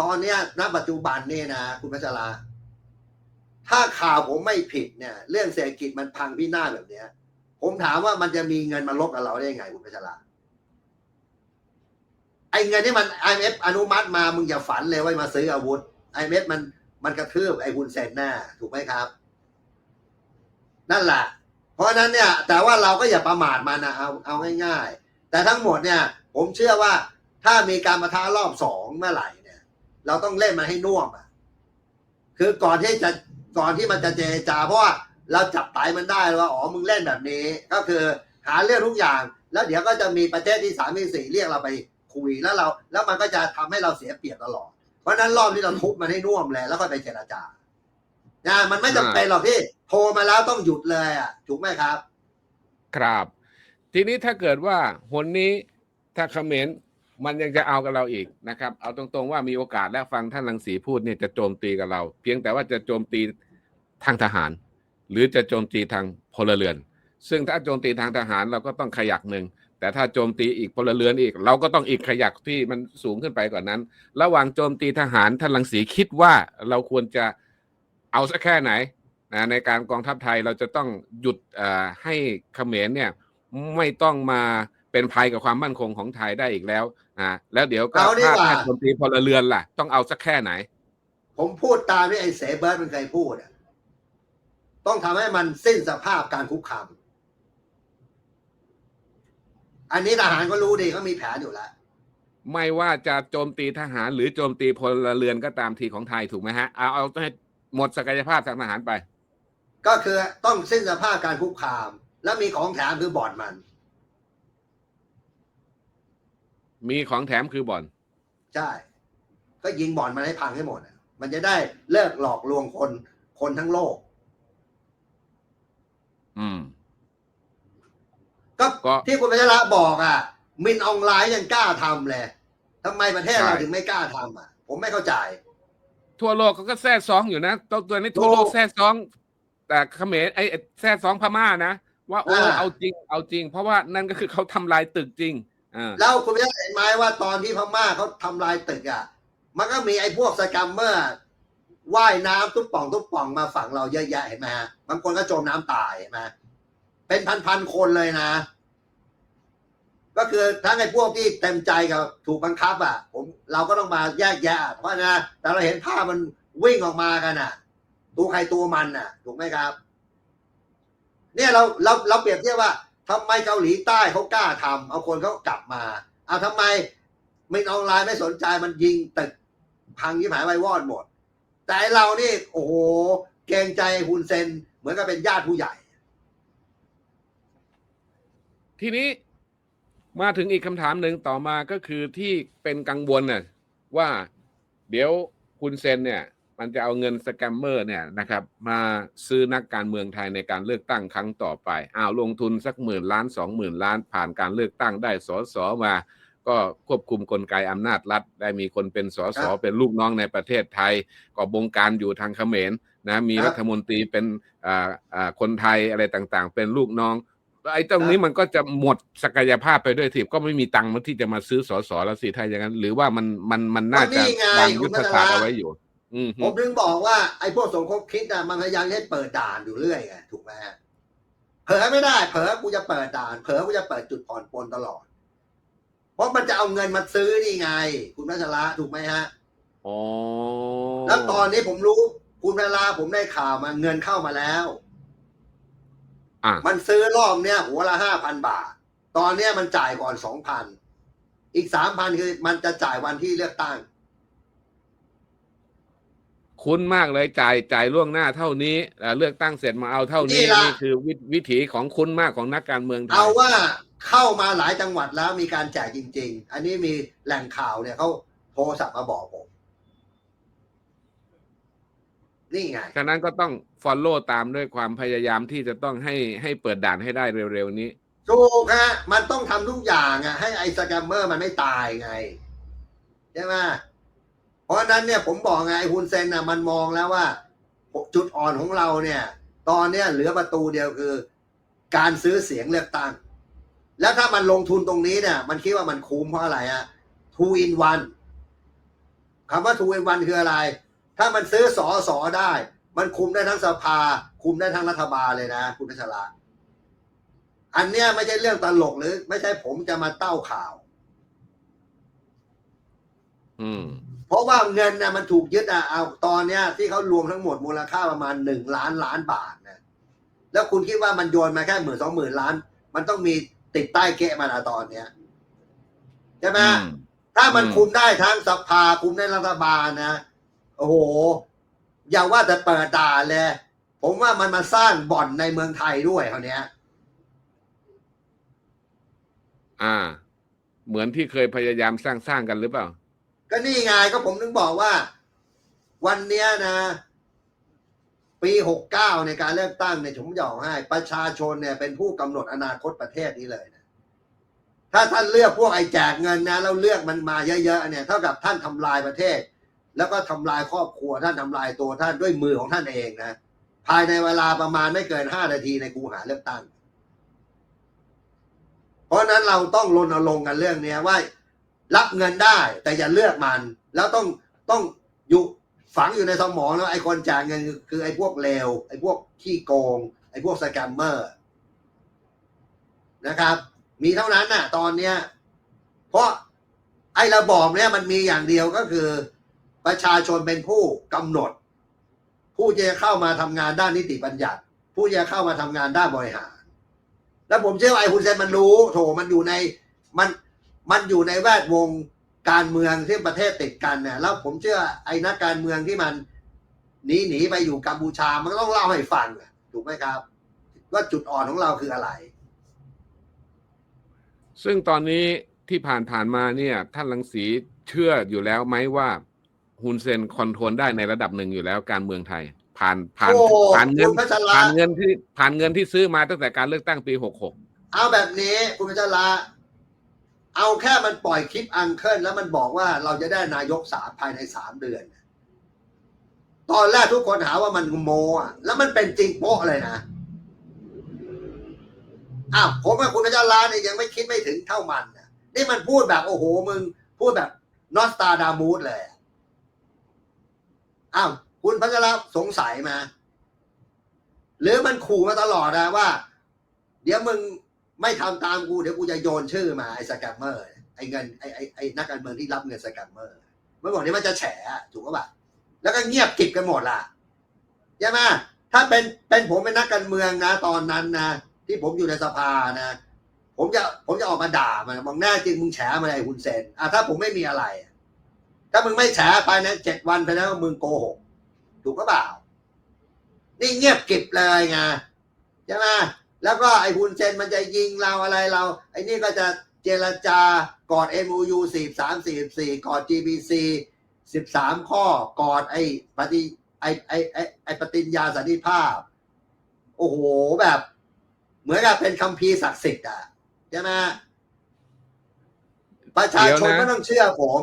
ตอนเนี้ยณปัจจุบันนี่นะคุณพัชรา ถ้าข่าวผมไม่ผิดเนี่ย เรื่องเศรษฐกิจมันพังพินาศแบบเนี้ย ผมถามว่ามันจะมีเงินมาลบกับเราได้ยังไง คุณพัชราไอ้เงินที่มัน IMF อนุมัติมามึงอย่าฝันเลยว่ามาซื้ออาวุธ IMF มันมันกระทืบไอ้คุณเซนหน้า ถูกไหมครับ นั่นแหละเพราะนั้นเนี่ย แต่ว่าเราก็อย่าประมาทมันนะเอาเอาง่าย ๆ แต่ทั้งหมดเนี่ย ผมเชื่อว่าถ้ามีการประทะรอบสองเมื่อไหร่ เราต้องเล่นมันให้น่วมอะ คือก่อนที่จะก่อนที่มันจะเจรจา เพราะว่าเราจับไตมันได้ว่าอ๋อมึงเล่นแบบนี้ ก็คือหาเรื่องทุกอย่าง แล้วเดี๋ยวก็จะมีประเทศที่สามที่สี่เรียกเราไปคุยแล้วเรา แล้วมันก็จะทำให้เราเสียเปรียบตลอด เพราะนั้นรอบนี้เราทุบมันให้น่วมเลยแล้วก็ไปเจรจานะมันไม่จำเป็นหรอกที่โทรมาแล้วต้องหยุดเลยอะถูกไหมครับ ครับ ทีนี้ถ้าเกิดว่าหนนี้ถ้าเขมร มันยังจะเอากับเราอีกนะครับ เอาตรงๆว่ามีโอกาสและฟังท่านรังสีพูดเนี่ยจะโจมตีกับเรา เพียงแต่ว่าจะโจมตีทางทหาร หรือจะโจมตีทางพลเรือน ซึ่งถ้าโจมตีทางทหารเราก็ต้องขยักหนึ่งแต่ถ้าโจมตีอีกพลเรือนอีก เราก็ต้องอีกขยักที่มันสูงขึ้นไปกว่านั้น ระหว่างโจมตีทหารท่านรังสีคิดว่าเราควรจะเอาสักแค่ไหนนะในการกองทัพไทยเราจะต้องหยุดให้เขมรเนี่ยไม่ต้องมา เป็นภัยกับความมั่นคงของไทยได้อีกแล้วอ่าแล้วเดี๋ยวก็เอาดีถ้ากว่าถ้าโจมตีพลเรือนล่ะ ต้องเอาสักแค่ไหน ผมพูดตามที่ไอ้เสเบิร์ตมันเคยพูดอะต้องทำให้มันสิ้นสภาพการคุกคาม อันนี้ทหารก็รู้ดีเขามีแผนอยู่แล้ว ไม่ว่าจะโจมตีทหารหรือโจมตีพลเรือนก็ตามทีของไทยถูกไหมฮะเอาเอาให้หมดศักยภาพทางทหารไป ก็คือต้องสิ้นสภาพการคุกคาม แล้วมีของแถมคือบอร์ดมัน มีของแถมคือบ่อน ใช่ ก็ยิงบอร์ดมันให้พังให้หมดอะมันจะได้เลิกหลอกลวงคนคนทั้งโลก อืม ก็ก็ที่คุณพัชระบอกอะมินออนไลน์ยังกล้าทำเลยทำไมประเทศเราถึงไม่กล้าทำอะ ผมไม่เข้าใจ ทั่วโลกเขาก็แท้ซ้องอยู่นะตัวตัวนี้ทั่วโลกโลกแท้ซ้อง แต่เขมรไอ้ไอ้แท้ซ้องพม่านะว่าโอ้อ่า เอาจริง เอาจริง เพราะว่านั่นก็คือเขาทำลายตึกจริงอ่า แล้วคุณพัชระเห็นไหมว่าตอนที่พม่าเขาทำลายตึกอะ มันก็มีไอ้พวกสแกัมเมอร์ว่ายน้ำตุ๊บป่องตุ๊บป่องมาฝั่งเราเยอะแยะเห็นไหมฮะบางคนก็จมน้ำตายเห็นไหมเป็นพันๆคนเลยนะ ก็คือทั้งไอ้พวกที่เต็มใจกับถูกบังคับอะ ผมเราก็ต้องมาแยกแยะ เพราะนะแต่เราเห็นภาพมันวิ่งออกมากันอะ ตัวใครตัวมันอะ ถูกไหมครับ เนี่ยเราเราเราเปรียบเทียบว่า ทำไมเกาหลีใต้เขากล้าทำเอาคนเขากลับมาเอาทำไมไม่ออนไลน์ไม่สนใจมันยิงตึกพังยิบหายไว้วอดหมด แต่เรานี่โอ้โหเกรงใจฮุนเซนเหมือนกับเป็นญาติผู้ใหญ่ ทีนี้มาถึงอีกคำถามหนึ่งต่อมาก็คือที่เป็นกังวลน่ะว่าเดี๋ยวคุณเซนเนี่ย มันจะเอาเงินสแกมเมอร์เนี่ยนะครับมาซื้อนักการเมืองไทยในการเลือกตั้งครั้งต่อไปอ้าวลงทุนสักหมื่นล้านสองหมื่นล้าน ผ่านการเลือกตั้งได้สอสอมา ก็ควบคุมกลไกอำนาจรัฐ ได้มีคนเป็นสอสอครับเป็นลูกน้องในประเทศไทย ก็บงการอยู่ทางเขมรนะมีครับรัฐมนตรีเป็นอ่าอ่าคนไทยอะไรต่างๆ เป็นลูกน้องไอ้ตรงนี้มันก็จะหมดศักยภาพไปด้วยทีก็ไม่มีตังค์มาที่จะมาซื้อสอสอแล้วสิถ้าอย่างนั้น หรือว่ามันมันมันน่าจะก็นี่ไงวางยุทธศาสตร์คุณพัฒนาเอาไว้อยู่อืมฮึ ผมถึงบอกว่าไอ้พวกสมคบคิดอะมันพยายามให้เปิดด่านอยู่เรื่อยไงถูกไหมฮะเผลอไม่ได้ เผลอกูจะเปิดด่าน เผลอกูจะเปิดจุดผ่อนปลนตลอด เพราะมันจะเอาเงินมาซื้อนี่ไง คุณพัชระถูกไหมฮะอ๋อแล้วตอนนี้ผมรู้ คุณเวลาผมได้ข่าวมาเงินเข้ามาแล้วอะมันซื้อรอบเนี้ยหัวละห้าพันบาท ตอนเนี้ยมันจ่ายก่อนสองพันอีกสามพันคือมันจะจ่ายวันที่เลือกตั้ง คุ้นมากเลยจ่ายจ่ายล่วงหน้าเท่านี้เอ่อเลือกตั้งเสร็จมาเอาเท่านี้ นี่ล่ะ นี่คือวิวิถีของคุ้นมากของนักการเมืองไทยเอาว่าเข้ามาหลายจังหวัดแล้วมีการแจกจริง ๆ อันนี้มีแหล่งข่าวเนี่ยเขาโทรศัพท์มาบอกผม นี่ไง ฉะนั้นก็ต้อง follow ตามด้วยความพยายามที่จะต้องให้ให้เปิดด่านให้ได้เร็วๆนี้ ถูกฮะมันต้องทำทุกอย่างอะ ให้ไอ้สแกมเมอร์มันไม่ตายไง ใช่ไหมเพ ราะนั้นเนี่ยผมบอกไงไอ้ฮุนเซนน่ะมันมองแล้วว่า จุดอ่อนของเราเนี่ย ตอนเนี้ยเหลือประตูเดียวคือ การซื้อเสียงเลือกตั้ง แล้วถ้ามันลงทุนตรงนี้เนี่ย มันคิดว่ามันคุ้มเพราะอะไรฮะ two in one คำว่าทูเนวันคืออะไร ถ้ามันซื้อสอสอได้ มันคุมได้ทั้งสภา คุมได้ทั้งรัฐบาลเลยนะ คุณพัชระอันเนี้ยไม่ใช่เรื่องตลกหรือ ไม่ใช่ผมจะมาเต้าข่าว อืม เพราะว่าเงินนะมันถูกยึดอะเอาตอนเนี้ย ที่เขารวมทั้งหมดมูลค่าประมาณหนึ่งล้านล้านบาทนะแล้วคุณคิดว่ามันโยนมาแค่หมื่นสองหมื่นล้าน มันต้องมีติดใต้เกะมาละตอนเนี้ยใช่ไหมอืมถ้ามันอืมคุมได้ทั้งสภาคุมได้รัฐบาลนะโอ้โห อย่าว่าแต่เปิดด่านเลย ผมว่ามันมาสร้างบ่อนในเมืองไทยด้วยเขาวเนี้ย อ่า เหมือนที่เคยพยายามสร้างสร้างกันหรือเปล่า ก็นี่ไงก็ผมถึงบอกว่า วันเนี้ยนะ ปีหกเก้าในการเลือกตั้งเนี่ยผมจะบอกให้ ประชาชนเนี่ยเป็นผู้กำหนดอนาคตประเทศนี้เลยนะถ้าท่านเลือกพวกไอ้แจกเงินนะแล้วเลือกมันมาเยอะๆเนี่ยเท่ากับท่านทำลายประเทศ แล้วก็ทำลายครอบครัวท่านทำลายตัวท่านด้วยมือของท่านเองนะ ภายในเวลาประมาณไม่เกินห้านาทีในกูหาเลือกตั้ง เพราะฉะนั้นเราต้องรณรงค์กันเรื่องเนี้ยว่า รับเงินได้ แต่อย่าเลือกมัน แล้วต้องต้องอยู่ฝังอยู่ในสมองแล้วไอ้คนจ่ายเงินคือคือไอ้พวกเลวไอ้พวกขี้โกง ไอ้พวกสแกมเมอร์นะครับ มีเท่านั้นน่ะ ตอนเนี้ย เพราะไอ้ระบอบเนี้ยมันมีอย่างเดียวก็คือ ประชาชนเป็นผู้กำหนด ผู้จะเข้ามาทำงานด้านนิติบัญญัติ ผู้จะเข้ามาทำงานด้านบริหาร แล้วผมเชื่อไอ้คุณเซนมันรู้ โถมันอยู่ในมัน มันอยู่ในแวดวงการเมืองที่ประเทศติดกันเนี่ยแล้วผมเชื่อไอ้นักการเมืองที่มันหนีหนีไปอยู่กัมพูชามันก็ต้องเล่าให้ฟังอะถูกไหมครับ ว่าจุดอ่อนของเราคืออะไร ซึ่งตอนนี้ที่ผ่านผ่านมาเนี่ย ท่านลังสีเชื่ออยู่แล้วไหมว่าฮุนเซนคอนโทรลได้ในระดับหนึ่งอยู่แล้วการเมืองไทย ผ่านผ่านโอ้ผ่านเงินคุณพัชระผ่านเงินที่ผ่านเงินที่ซื้อมาตั้งแต่การเลือกตั้งปีหกหกเอาแบบนี้คุณพัชระ เอาแค่มันปล่อยคลิปอังเคิลแล้วมันบอกว่าเราจะได้นายกสามภายในสามเดือน ตอนแรกทุกคนหาว่ามันโมอะแล้วมันเป็นจริงโป๊ะเลยนะอ้าวผมกับคุณพัชระเนี่ยยังไม่คิดไม่ถึงเท่ามันนะนี่มันพูดแบบโอ้โหมึง พูดแบบนอสตาดามูดเลยอะอ้าวคุณพัชระสงสัยมา หรือมันขู่มาตลอดนะว่า เดี๋ยวมึง ไม่ทำตามกูเดี๋ยวกูจะโยนชื่อมาไอ้สแกมเมอร์ไอ้เงินไอ้ไอ้ไอ้นักการเมืองที่รับเงินสแกมเมอร์เมันบอก่อนี่มันจะแฉถูกป่ะแล้วก็เงียบกิบกันหมดล่ะใช่ไหมถ้าเป็นเป็นผมเป็นนักการเมืองนะ ตอนนั้นนะที่ผมอยู่ในสภานะ ผมจะผมจะออกมาด่ามันบอกแน่จริงมึงแฉมาไอ้คุณเซนอะถ้าผมไม่มีอะไร ถ้ามึงไม่แฉภายในเจ็ดวันภายในว่ามึงโกหกถูกก็เปล่านี่เงียบกิบเลยไงใช่ไหม แล้วก็ไอ้ฮุนเซนมันจะยิงเราอะไรเรา ไอ้นี่ก็จะเจรจากอด MOU สี่สามสี่สี่กอด GBC สิบสามข้อกอดไอ้ปฏิไอ้ไอ้ไอ้ไอ้ปฏิญญาสันติภาพ โอ้โหแบบ เหมือนกับเป็นคัมภีร์ศักดิ์สิทธิ์อะใช่ไหมประชาชนเดี๋ยวนะก็ต้องเชื่อผม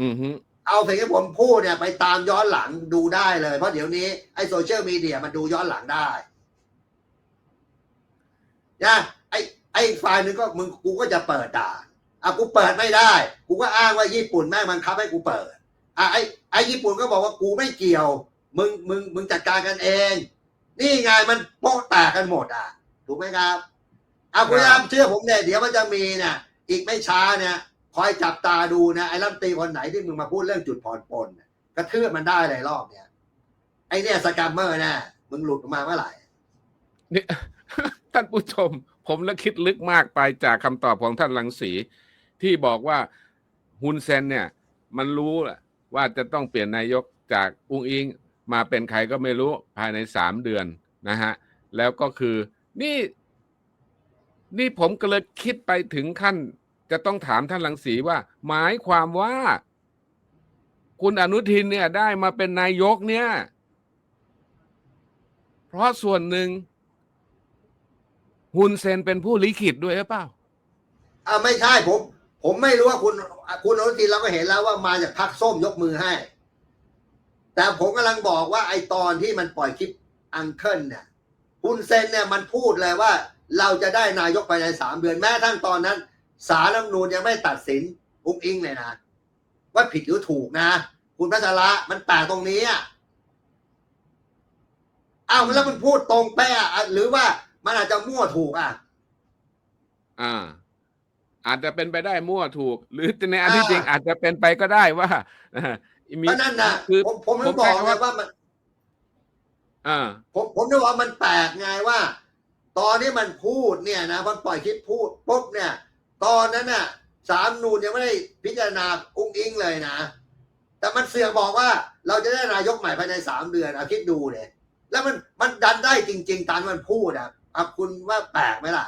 อือฮึเอาสิ่งที่ผมพูดเนี่ยไปตามย้อนหลังดูได้เลย เพราะเดี๋ยวนี้ไอ้โซเชียลมีเดียมันดูย้อนหลังได้ นะไอ้ไอ้ฝ่ายหนึ่งก็มึงกูก็จะเปิดด่าอะกูเปิดไม่ได้ กูก็อ้างว่าญี่ปุ่นแม่งบังคับให้กูเปิดอะไอ้ไอ้ญี่ปุ่นก็บอกว่ากูไม่เกี่ยว มึงมึงมึงจัดการกันเอง นี่ไงมันโป๊ะแตกกันหมดอะถูกไหมครับเอาคุณยามเชื่อผมเนี่ยเดี๋ยวมันจะมีเนี่ยอีกไม่ช้าเนี่ยคอยจับตาดูนะไอ้รัฐมนตรีคนไหนที่มึงมาพูดเรื่องจุดผ่อนปลนน่ะกระทืบมันได้เลยรอบเนี้ยไอ้เนี่ยสแกมเมอร์แน่มึงหลุดออกมาเมื่อไหร่นี่ ท่านผู้ชม ผมแล้วคิดลึกมากไปจากคำตอบของท่านลังสี ที่บอกว่าฮุนเซนเนี่ย มันรู้ว่าจะต้องเปลี่ยนนายกจากอุงอิงมาเป็นใครก็ไม่รู้ภายในสามเดือนนะฮะ แล้วก็คือนี่ นี่ผมก็เลยคิดไปถึงขั้น จะต้องถามท่านลังสีว่า หมายความว่า คุณอนุทินเนี่ยได้มาเป็นนายกเนี่ย เพราะส่วนหนึ่ง ฮุนเซนเป็นผู้ลิขิตด้วยหรือเปล่าอ่าไม่ใช่ผม ผมไม่รู้ว่าคุณคุณอนุทินเราก็เห็นแล้วว่ามาจากพรรคส้มยกมือให้ แต่ผมกำลังบอกว่าไอตอนที่มันปล่อยคลิปอังเคิลเนี่ยคุณเซนเนี่ยมันพูดเลยว่า เราจะได้นายกภายในสามเดือนแม้ทั้งตอนนั้นสารรัฐนูญยังไม่ตัดสินอุ้งอิงเลยนะว่าผิดหรือถูกนะ คุณพัชระมันแปลกตรงนี้อ้าวแล้วมันพูดตรงเป๊ะอะหรือว่า มันอาจจะมั่วถูกอะ อ่า อาจจะเป็นไปได้มั่วถูก หรือในอันที่อ่าจริงอาจจะเป็นไปก็ได้ว่าอ่ามีเพราะนั่นนะคือผมผมผถึมงบอใช้กคำไงว่าว่ามันอ่าผมผมจะบอกว่ามันแปลกไงว่า ตอนนี้มันพูดเนี่ยนะมันปล่อยคลิปพูดปุ๊บเนี่ย ตอนนั้นน่ะสามนูนยังไม่ได้พิจารณาอุ้งอิงเลยนะ แต่มันเสือกบอกว่า เราจะได้นายกใหม่ภายในสามเดือนอาคิดดูเนี่ยแล้วมันมันดันได้จริง ๆ ตามที่มันพูดอะ อะคุณว่าแปลกไหมล่ะ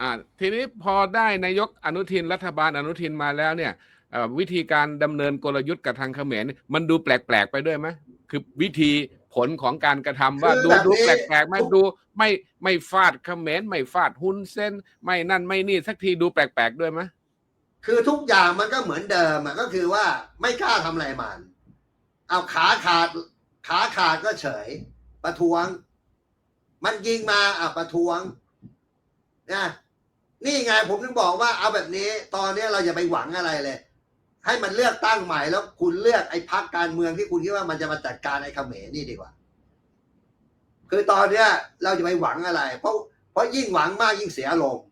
อ่าทีนี้พอได้นายกอนุทินรัฐบาลอนุทินมาแล้วเนี่ยเอ่อวิธีการดำเนินกลยุทธ์กับทางเขมรนี่มันดูแปลกๆไปด้วยไหมคือวิธีผลของการกระทำว่าคือดูแบบดูนี้ แปลกๆไหมดูไม่ไม่ฟาดเขมรไม่ฟาดฮุนเส้น ไม่นั่นไม่นี่สักทีดูแปลกๆด้วยไหมคือทุกอย่างมันก็เหมือนเดิมอะก็คือว่าไม่กล้าทำอะไรมัน เอาขาขาดขาขาดก็เฉย ประท้วง มันยิงมาอะประท้วงนะนี่ไงผมถึงบอกว่าเอาแบบนี้ ตอนนี้เราอย่าไปหวังอะไรเลย ให้มันเลือกตั้งใหม่แล้วคุณเลือกไอ้พักการเมืองที่คุณคิดว่ามันจะมาจัดการไอ้เขมรนี่ดีกว่า คือตอนเนี้ย เราจะไปหวังอะไร เพราะเพราะยิ่งหวังมากยิ่งเสียอารมณ์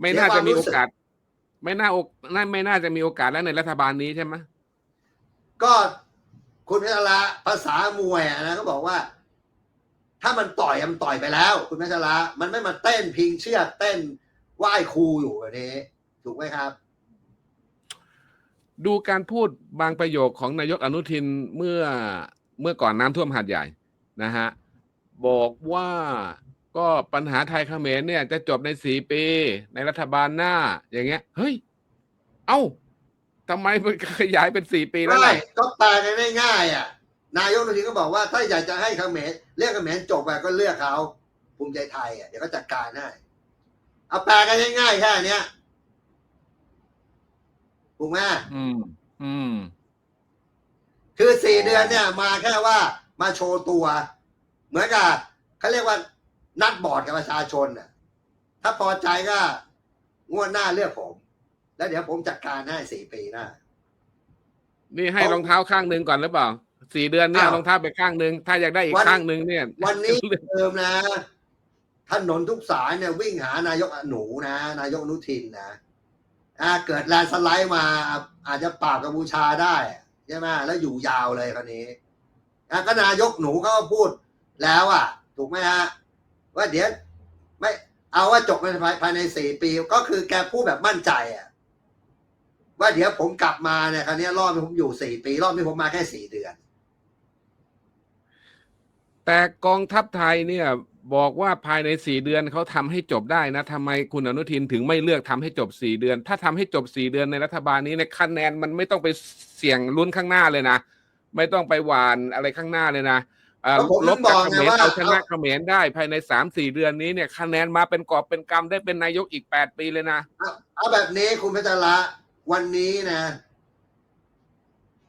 ไม่น่าจะมีเสียความรู้โอสึกกาส ไม่น่าอกน่าไม่น่าจะมีโอกาสแล้วในรัฐบาลนี้ใช่ไหมก็ คุณพัชระภาษามวยอะนะก็บอกว่า ถ้ามันต่อยมันต่อยไปแล้ว คุณพัชระมันไม่มาเต้นพิงเชือกเต้นไหว้ครูอยู่แบบนี้ ถูกไหมครับ ดูการพูดบางประโยคของนายกอนุทินเมื่อเมื่อก่อนน้ำท่วมหาดใหญ่นะฮะบอกว่าก็ปัญหาไทยเขมรเนี่ย จะจบในสี่ปีในรัฐบาลหน้า อย่างเงี้ย เฮ้ย เอ้า ทำไมมันขยายเป็นสี่ปีแล้วใช่ล่ะก็แปลกันง่ายๆอะ นายกนุทินก็บอกว่าถ้าอยากจะให้เขมรเรียกเขมรจบไปก็เลือกเขาภูมิใจไทยอะเดี๋ยวก็จัดการให้เอาแปลกันง่ายๆแค่เนี้ยถูกไหมอืม อืม คือสี่เดือนเนี่ยมาแค่ว่ามาโชว์ตัว เหมือนกับเขาเรียกว่านัดบอร์ดกับประชาชนน่ะ ถ้าพอใจก็งวดหน้าเลือกผม แล้วเดี๋ยวผมจัดการให้สี่ปีหน้า นี่ให้รองเท้าข้างหนึ่งก่อนหรือเปล่าสี่เดือนเนี่ยอ้าวรองเท้าไปข้างหนึ่งถ้าอยากได้อีกวัน ข้างหนึ่งเนี่ย วันนี้ เดิมนะถนนทุกสายเนี่ยวิ่งหานายกหนูนะ นายกอนุทินนะอ่าเกิดแลนด์สไลด์มาอาจจะปราบกัมพูชาได้ใช่ไหมแล้วอยู่ยาวเลยคนนี้อะก็นายกหนูเขาก็พูดแล้วอะ ถูกไหมฮะว่าเดี๋ยวไม่เอาว่าจบในภายในสี่ปี ก็คือแกพูดแบบมั่นใจอะ ว่าเดี๋ยวผมกลับมาเนี่ยคราวนี้รอบนี้ผมอยู่สี่ปี รอบนี้ผมมาแค่สี่เดือน แต่กองทัพไทยเนี่ย บอกว่าภายในสี่เดือนเขาทำให้จบได้นะทำไมคุณอนุทินถึงไม่เลือกทำให้จบสี่เดือน ถ้าทำให้จบสี่เดือนในรัฐบาลนี้ในยคะแนนมันไม่ต้องไปเสี่ยงลุ้นข้างหน้าเลยนะไม่ต้องไปหวานอะไรข้างหน้าเลยนะเอ่อก็ผมลบจากบอกเขไงมรว่าเอาชนะเขมรได้ภายในสามสี่เดือนนี้เนี่ยคะแนนมาเป็นกอบเป็นกำได้เป็นนายกอีกแปดปีเลยนะ เอาเอาแบบนี้คุณพัชระ วันนี้นะ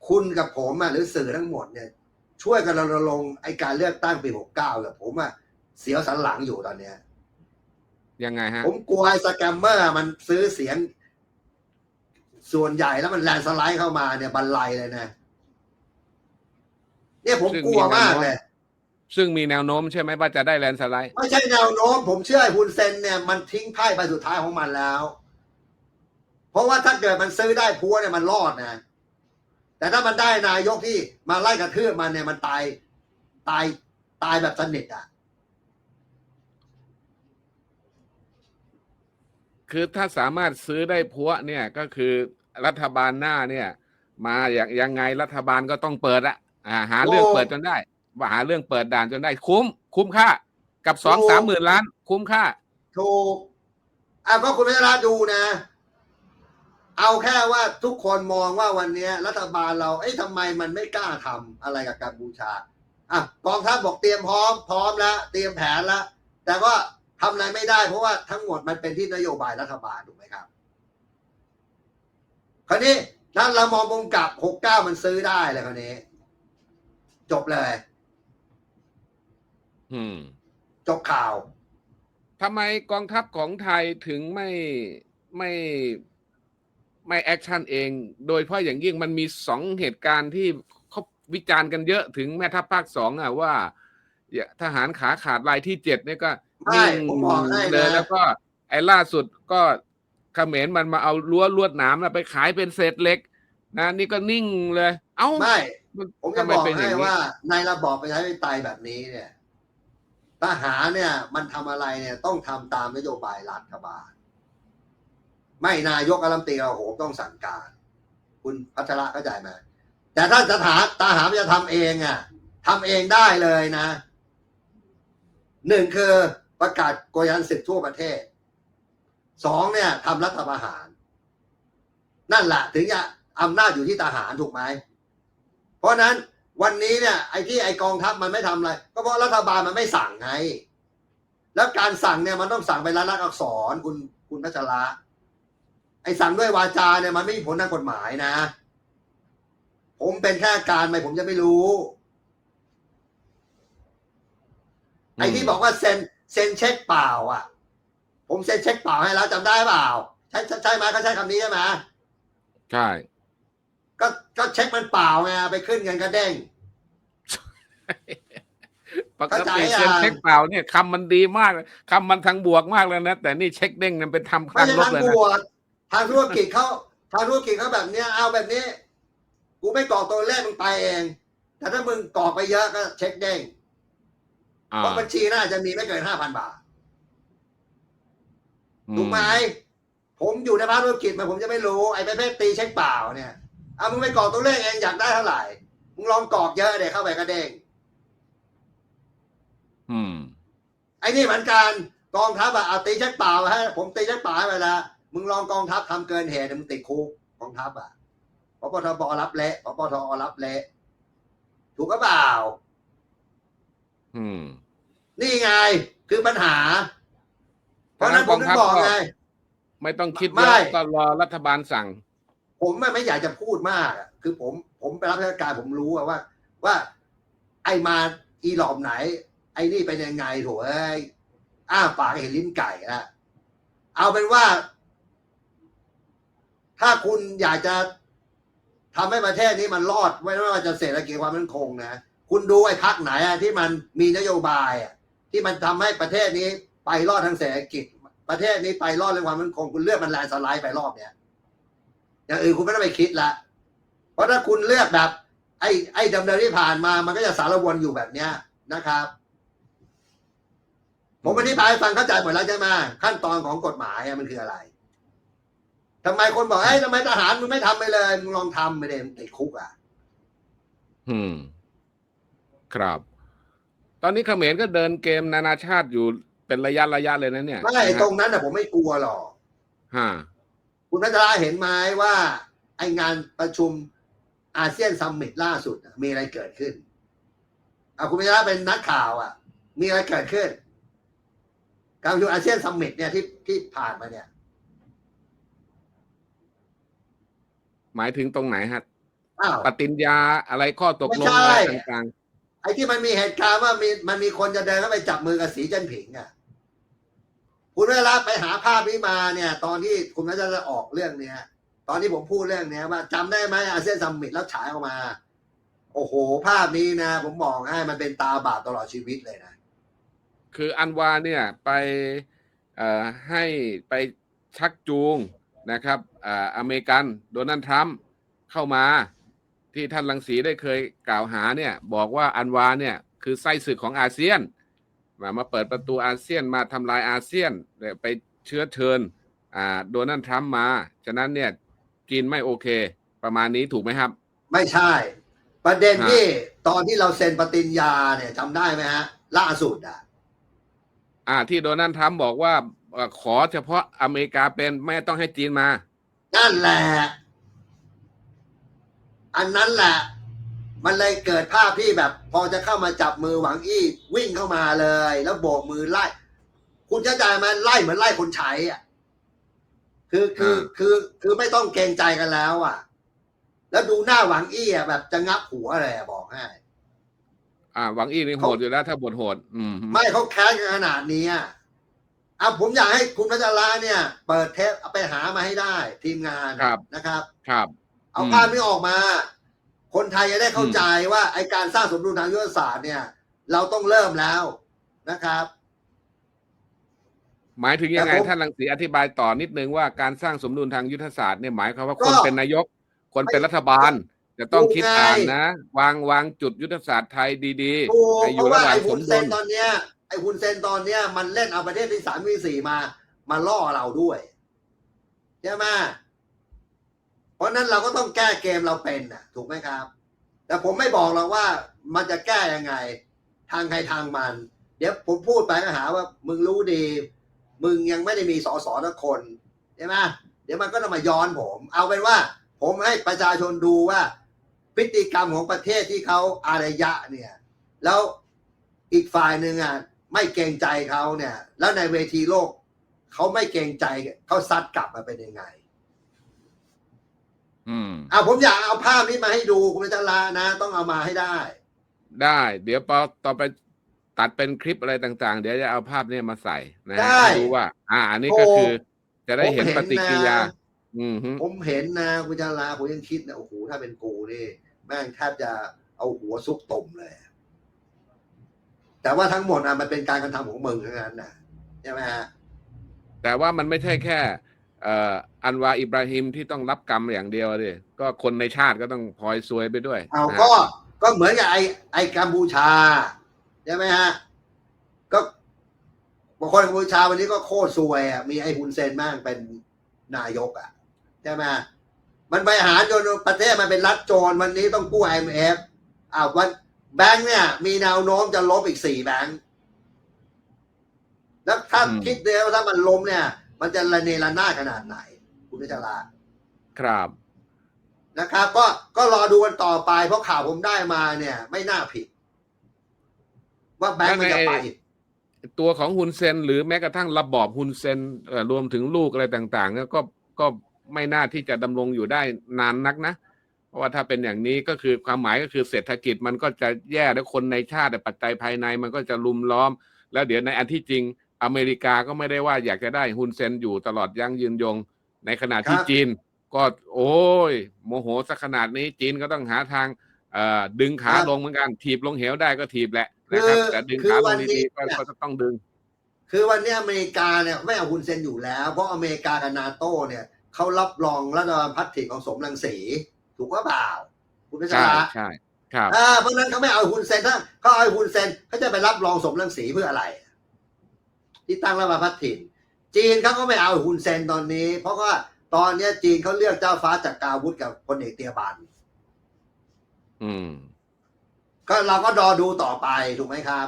คุณกับผมอะหรือสื่อทั้งหมดเนี่ย ช่วยกันรณรงค์ไอการเลือกตั้งปีหกเก้าเนี่ยผมอะเสียวสันหลังอยู่ตอนเนี้ยยังไงฮะ ผมกลัวไอ้สแกมเมอร์มันซื้อเสียง ส่วนใหญ่แล้วมันแลนด์สไลด์เข้ามาเนี่ยบันไลเลยนะ เนี่ยผมกลัวมากเลย ซึ่งมีแนวโน้มใช่ไหมว่าจะได้แลนด์สไลด์ ไม่ใช่แนวโน้ม ผมเชื่อไอ้ฮุนเซนเนี่ยมันทิ้งไพ่ใบสุดท้ายของมันแล้วเพราะ ว่าถ้าเกิดมันซื้อได้พัวเนี่ยมันรอดนะ แต่ถ้ามันได้นายกที่มาไล่กระทืบมันเนี่ยมันตายตายตายแบบสนิทอะ คือถ้าสามารถซื้อได้พัวเนี่ยก็คือรัฐบาลหน้าเนี่ย มาอย่างยังไงรัฐบาลก็ต้องเปิดอะอ่าหาเรื่องโอ้เปิดจนได้ว่าหาเรื่องเปิดด่านจนได้คุ้ม คุ้มค่า กับสองโอ้สามหมื่นล้าน คุ้มค่าถูกอะก็คุณพิธาดูนะ เอาแค่ว่าทุกคนมองว่าวันเนี้ยรัฐบาลเราเอ้ยทำไมมันไม่กล้าทำอะไรกับกัมพูชาอะกองทัพบอกเตรียมพร้อมพร้อมแล้วเตรียมแผนแล้วแต่ก็ทำอะไรไม่ได้เพราะว่าทั้งหมดมันเป็นที่นโยบายรัฐบาลถูกไหมครับ คราวนี้ถ้าเรามองมุมกลับหกเก้ามันซื้อได้เลยคราวนี้ จบเลย อืม จบข่าวทำไมกองทัพของไทยถึงไม่ไม่ ไม่แอคชั่นเอง โดยเฉพาะอย่างยิ่งมันมีสองเหตุการณ์ที่เขาวิจารณ์กันเยอะถึงแม่ทัพภาคสองอะว่าอย่าทหารขาขาดรายที่เจ็ดเนี่ยก็ไม่นิ่งผมบอกให้เลยนะแล้วก็ไอ้ล่าสุดก็เขมรมันมาเอารั้วลวดหนามนะไปขายเป็นเศษเหล็ก นะนี่ก็นิ่งเลย เอ้าไม่มันผมจะทำไมบอกเป็นอย่าให้งนี้ว่าในระบอบประชาธิปไตยแบบนี้เนี่ยทหารเนี่ย มันทำอะไรเนี่ย ต้องทำตามนโยบายรัฐบาล ไม่นายกรัฐมนตรีเราโหมต้องสั่งการ คุณพัชระเข้าใจไหมแต่ถ้าจะถามทหารจะทำเองอะทำเองได้เลยนะหนึ่งคือประกาศโกยันศึกทั่วประเทศสองเนี่ยทำรัฐประหาร นั่นแหละถึงจะอำนาจอยู่ที่ทหารถูกไหมเพราะนั้นวันนี้เนี่ยไอ้ที่ไอกองทัพมันไม่ทำอะไร ก็เพราะรัฐบาลมันไม่สั่งไง แล้วการสั่งเนี่ยมันต้องสั่งไปลายลักษณ์อักษรคุณคุณพัชระ ไอ้สั่งด้วยวาจาเนี่ยมันไม่มีผลทางกฎหมายนะ ผมเป็นแค่การไหมผมจะไม่รู้ ไอ้ที่บอกว่าเซ็นเซ็นเช็คเปล่า อะ ผมเซ็นเช็คเปล่าให้แล้วจำได้เปล่าใช่ใช่ใช่ไหมเขาใช้คำนี้ใช่ไหมใช่ก็ก็เช็คมันเปล่าไงไปขึ้นเงินกระเด้งปกเข้าใจติยังเซ็นเช็คเปล่าเนี่ยคำมันดีมากคำมันทางบวกมากเลยนะ แต่นี่เช็คเด้งมันเป็นทำไม่ทางใช่ลบทางเลยบนะวก ทางธุรกิจเขาทางธุรกิจเขาแบบเนี้ยเอาแบบนี้ กูไม่กรอกตัวเลขมึงไปเอง แต่ถ้ามึงกรอกไปเยอะก็เช็คเด้งอ่าเพราะบัญชีน่าจะมีไม่เกินห้าพันบาทถูกไหมผมอยู่ในภาคธุรกิจมาผมจะไม่รู้ไอ้ประเภทตีเช็คเปล่าเนี่ยเอามึงไปกรอกตัวเลขเองอยากได้เท่าไหร่มึงลองกรอกเยอะเดี๋ยวเข้าไปก็เด้งอืมไอ้นี่เหมือนกันกองทัพอะเอาตีเช็คเปล่าให้ผมตีเช็คเปล่าให้ไปแล้ว มึงลองกองทัพทำเกินเหตุเดี๋ยวมึงติดคุกกองทัพอะพปทบรับเละพปทรับเละถูกก็เปล่าอืม นี่ไงคือปัญหา เพราะฉะนั้นผมถึงบอกไงไม่ต้องคิดไม่เยอะก็รอรัฐบาลสั่ง ผมไม่อยากจะพูดมากอะคือผม ผมไปรับราชการผมรู้อะว่า ว่า ไอ้มาอีหลอมไหน ไอ้นี่เป็นยังไงโถเอ้ยอ้าปากเห็นลิ้นไก่ละเอาเป็นว่า ถ้าคุณอยากจะทำให้ประเทศนี้มันรอดไม่ว่าจะเศรษฐกิจความมั่นคงนะคุณดูไอ้พักไหนอะที่มันมีนโยบายอะที่มันทำให้ประเทศนี้ไปรอดทางเศรษฐกิจ ประเทศนี้ไปรอดเรื่องความมั่นคง คุณเลือกมันแลน์สไลด์ไปรอบเนี้ยอย่างอื่นคุณไม่ต้องไปคิดละ เพราะถ้าคุณเลือกแบบ ไอ้ไอ้ดำเนินที่ผ่านมามันก็จะสารวนอยู่แบบเนี้ยนะครับ ผมอธิบายให้ฟังเข้าใจหมดแล้วใช่ไหมขั้นตอนของกฎหมายมันคืออะไร ทำไมคนบอกไอ้ยทำไมทหารมึงไม่ทำไปเลยมึงลองทำไปเลยมึงติดคุกอะ อืม ครับ ตอนนี้เขมรก็เดินเกมนานาชาติอยู่เป็นระยะระยะเลยนะเนี่ยไม่ไอ้ตรงนั้นอะผมไม่กลัวหรอกฮะคุณพัชราเห็นไหมว่า ไองานประชุมอาเซียนซัมมิตล่าสุดอะมีอะไรเกิดขึ้นเอาคุณพัชราเป็นนักข่าว อะ มีอะไรเกิดขึ้น การประชุมอาเซียนซัมมิตเนี่ยที่ที่ผ่านมาเนี่ย หมายถึงตรงไหนฮะอ้าวปฏิญญาอะไรข้อตกลงไม่ใช่อะไรต่างไอ้ที่มันมีเหตุการณ์ว่ามีมันมีคนจะเดินเข้าไปจับมือกับสีเจิ้นผิงอะคุณเวลาไปหาภาพนี้มาเนี่ย ตอนที่คุณพัชราออกเรื่องเนี้ย ตอนที่ผมพูดเรื่องเนี้ยว่าจำได้ไหมอาเซียนซัมมิตแล้วฉายออกมา โอ้โห ภาพนี้นะ ผมบอกให้มันเป็นตาบาปตลอดชีวิตเลยนะๆคืออันวาเนี่ยไปเอ่อให้ไปชักจูง นะครับอ่าอเมริกันโดนัลด์ทรัมป์เข้ามาที่ท่านลังสีได้เคยกล่าวหาเนี่ยบอกว่าอันวาเนี่ยคือไส้ศึกของอาเซียน มามาเปิดประตูอาเซียนมาทำลายอาเซียนเนี่ยไปเชื้อเชิญอ่าโดนัลด์ทรัมป์มา ฉะนั้นเนี่ยจีนไม่โอเค ประมาณนี้ถูกไหมครับ ไม่ใช่ ประเด็นฮะที่ตอนที่เราเซ็นปฏิญญาเนี่ยจำได้ไหมฮะล่าสุดอะอ่าที่โดนัลด์ทรัมป์บอกว่าเอ่อ ขอเฉพาะอเมริกาเป็นไม่ต้องให้จีนมา นั่นแหละ อันนั้นแหละ มันเลยเกิดภาพที่แบบ พอจะเข้ามาจับมือหวังอี้วิ่งเข้ามาเลย แล้วโบกมือไล่ คุณเข้าใจไหมันไล่เหมือนไล่คนใช้อะคือคืออ่าคือคือไม่ต้องเกรงใจกันแล้ว อะ แล้วดูหน้าหวังอี้อะแบบจะงับหัวเลยอะบอกให้อ่าหวังอี้นี่โหดอยู่แล้วถ้าบทโหด อืม ไม่เขาแค้นกันขนาดนี้ อะอะผมอยากให้คุณพัชระเนี่ย เปิดเทปเอาไปหามาให้ได้ ทีมงานครับนะครับ ครับ เอาอืมภาพนี้ออกมา คนไทยจะได้เข้าใจว่าไอการสร้างสมดุลทางยุทธศาสตร์เนี่ย เราต้องเริ่มแล้วนะครับหมายถึงยังไงแต่ผมท่านรังสีอธิบายต่อนิดนึงว่าการสร้างสมดุลทางยุทธศาสตร์เนี่ยหมายความว่าก็คนเป็นนายก คนเป็นรัฐบาล จะต้องคิดถูกไงอ่านนะ วางวางจุดยุทธศาสตร์ไทยดีถูกๆให้อเพยู่ราะระว่าหว่างไอ้สฮุมนเซดุนลตอนเนี้ยไอ้ฮุนเซนตอนเนี้ยมันเล่นเอาประเทศที่สามที่สี่มา มาล่อเราด้วยใช่ไหมเพราะฉะนั้นเราก็ต้องแก้เกมเราเป็นน่ะถูกไหมครับ แต่ผมไม่บอกหรอกว่ามันจะแก้ยังไง ทางใครทางมัน เดี๋ยวผมพูดไปก็หาว่า มึงรู้ดี มึงยังไม่ได้มีสอสอทุกคนใช่ไหมเดี๋ยวมันก็จะมาย้อนผม เอาเป็นว่า ผมให้ประชาชนดูว่า พฤติกรรมของประเทศที่เขาอารยะเนี่ย แล้วอีกฝ่ายหนึ่งอะ ไม่เกรงใจเขาเนี่ย แล้วในเวทีโลกเขาไม่เกรงใจเขาซัดกลับมาเป็นยังไง อืมอะผมอยากเอาภาพนี้มาให้ดูคุณพัชรานะ ต้องเอามาให้ได้ ได้ เดี๋ยวพอต่อไปตัดเป็นคลิปอะไรต่างๆ เดี๋ยวจะเอาภาพเนี่ยมาใส่นะฮะได้ให้ดูว่า อ่าอันนี้ก็คือ จะได้เห็นผมปฏิกิริยา นะ อืมฮึผมเห็นนะคุณจาราผมยังคิดนะโอ้โหถ้าเป็นกูนี่แม่งแทบจะเอาหัวซุกตมเลย แต่ว่าทั้งหมดอะมันเป็นการกระทำของมึงทั้งนั้นนะใช่ไหมฮะแต่ว่ามันไม่ใช่แค่เอ่ออันวาอิบราฮิมที่ต้องรับกรรมอย่างเดียวดิก็คนในชาติก็ต้องพลอยซวยไปด้วยเอานะฮะก็ก็เหมือนกับไอ้ไอ้กัมพูชาใช่ไหมฮะก็บางคนกัมพูชาวันนี้ก็โคตรซวยอะมีไอ้ฮุนเซนมั่งเป็นนายกอะใช่ไหมมันไปหาจนประเทศมันเป็นรัฐโจรวันนี้ต้องกู้ IMF อ้าววัน แบงค์เนี่ย มีแนวโน้มจะลบอีกสี่แบงค์แล้วถ้าอืม คิดเลยว่าถ้ามันล้มเนี่ย มันจะระเนระนาดขนาดไหน คุณพิจารณาครับ นะครับก็ก็รอดูกันต่อไป เพราะข่าวผมได้มาเนี่ย ไม่น่าผิด ว่าแบงค์มันจะไปตัวของฮุนเซนหรือแม้กระทั่งระบอบฮุนเซนเอ่อรวมถึงลูกอะไรต่างๆเนี่ยก็ก็ไม่น่าที่จะดำรงอยู่ได้นานนักนะเพ ราะว่าถ้าเป็นอย่างนี้ก็คือความหมายก็คือเศรษฐกิจมันก็จะแย่แล้วคนในชาติปัจจัยภายในมันก็จะลุมล้อม แล้วเดี๋ยวในอันที่จริงอเมริกาก็ไม่ได้ว่าอยากจะได้ฮุนเซนอยู่ตลอดยั่งยืนยง ในขณะที่ครับจีน ก็โอ้ยโมโหสักขนาดนี้จีนก็ต้องหาทางเอ่อดึงขาลงเหมือนกันถีบลงเหวได้ก็ถีบแหละนะครับแต่ดึงขาลงดีๆก็ก็จะต้องดึง คือวันนี้อเมริกาเนี่ยไม่เอาฮุนเซนอยู่แล้ว เพราะอเมริกากับนาโต้เนี่ยเขารับรองรัฐบาลพัฒน์ของสมรังสี ถูกว่าเปล่า คุณพิชใช่ราใช่ครับอ่าเพราะฉะนั้นเขาไม่เอาฮุนเซนถ้าเขาเอาฮุนเซนเขาจะไปรับรองสมรังสีเพื่ออะไร ที่ตั้งรัฐบาลพัฒน์จีนเขาก็ไม่เอาฮุนเซนตอนนี้ เพราะว่าตอนเนี้ยจีนเขาเลือกเจ้าฟ้าจากกาวุธกับพลเอกเตียบันอืม ก็เราก็รอดูต่อไปถูกไหมครับ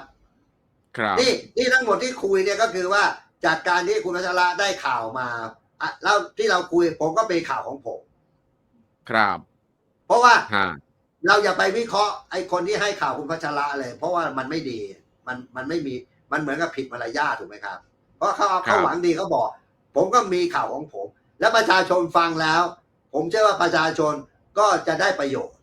ครับนี่นี่ทั้งหมดที่คุยเนี่ยก็คือว่าจากการที่คุณพัชระได้ข่าวมาอะแล้วที่เราคุยผมก็เป็นข่าวของผม ครับ เพราะว่าฮะเราอย่าไปวิเคราะห์ไอ้คนที่ให้ข่าวคุณพัชระเลย เพราะว่ามันไม่ดี มันมันไม่มีมันเหมือนกับผิดมารยาทถูกไหมครับ เพราะเขาเขาหวังดีเขาบอก ผมก็มีข่าวของผม และประชาชนฟังแล้ว ผมเชื่อว่าประชาชนก็จะได้ประโยชน์